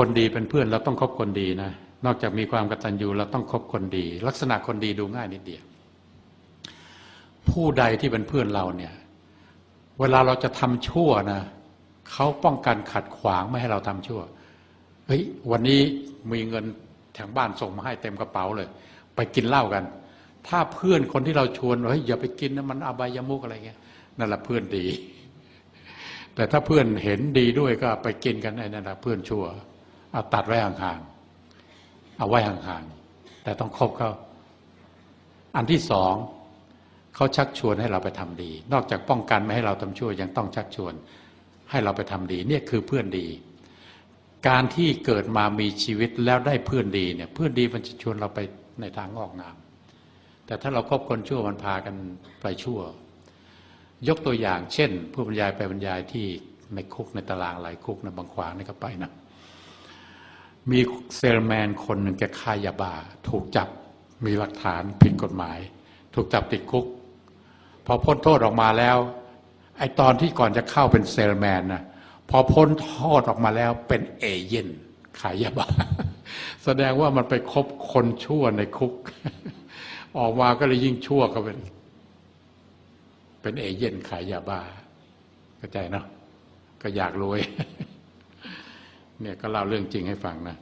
คนดีเป็นเพื่อนเราต้องคบคนดีนะ นอกจากมีความกตัญญูเราต้องคบคนดี ลักษณะคนดีดูง่ายนิดเดียว ผู้ใดที่เป็นเพื่อนเราเนี่ย เวลาเราจะทำชั่วนะเขาป้องกันขัดขวางไม่ให้เราทำชั่ว เฮ้ยวันนี้มีเงินแถงบ้านส่งมาให้เต็มกระเป๋าเลย ไปกินเหล้ากัน ถ้าเพื่อนคนที่เราชวนเฮ้ยอย่าไปกินนะมันอบายามุกอะไรเงี้ยนั่นแหละเพื่อนดี แต่ถ้าเพื่อนเห็นดีด้วยก็ไปกินกันไอ้นั่นแหละเพื่อนชั่ว เอาตัดไว้ห่างๆเอาไว้ห่างๆแต่ต้องคบเขาอันที่สองเขาชักชวนให้เราไปทำดี นอกจากป้องกันไม่ให้เราทำชั่วยังต้องชักชวนให้เราไปทำดี เนี่ยคือเพื่อนดี การที่เกิดมามีชีวิตแล้วได้เพื่อนดีเนี่ยเพื่อนดีมันจะชวนเราไปในทางงอกงาม แต่ถ้าเราครบคนชั่วมันพากันไปชั่ว ยกตัวอย่างเช่น ผู้บรรยายไปบรรยายที่ในคุกในตารางหลายคุกในบางขวางนี่ก็ไปนะ มีเซลแมนคนหนึ่งแกฆ่ายาบ้าถูกจับมีหลักฐานผิดกฎหมาย ถูกจับติดคุก พอพ้นโทษออกมาแล้ว ไอตอนที่ก่อนจะเข้าเป็นเซลแมนนะพอพ้นโทษออกมาแล้วเป็นเอเย่นขายยาบ้าแสดงว่ามันไปคบคนชั่วในคุก ออกมาก็เลยยิ่งชั่วก็เป็น เป็นเอเย่นขายยาบ้าเข้าใจเนาะก็อยากรวย เนี่ยก็เล่าเรื่องจริงให้ฟังนะ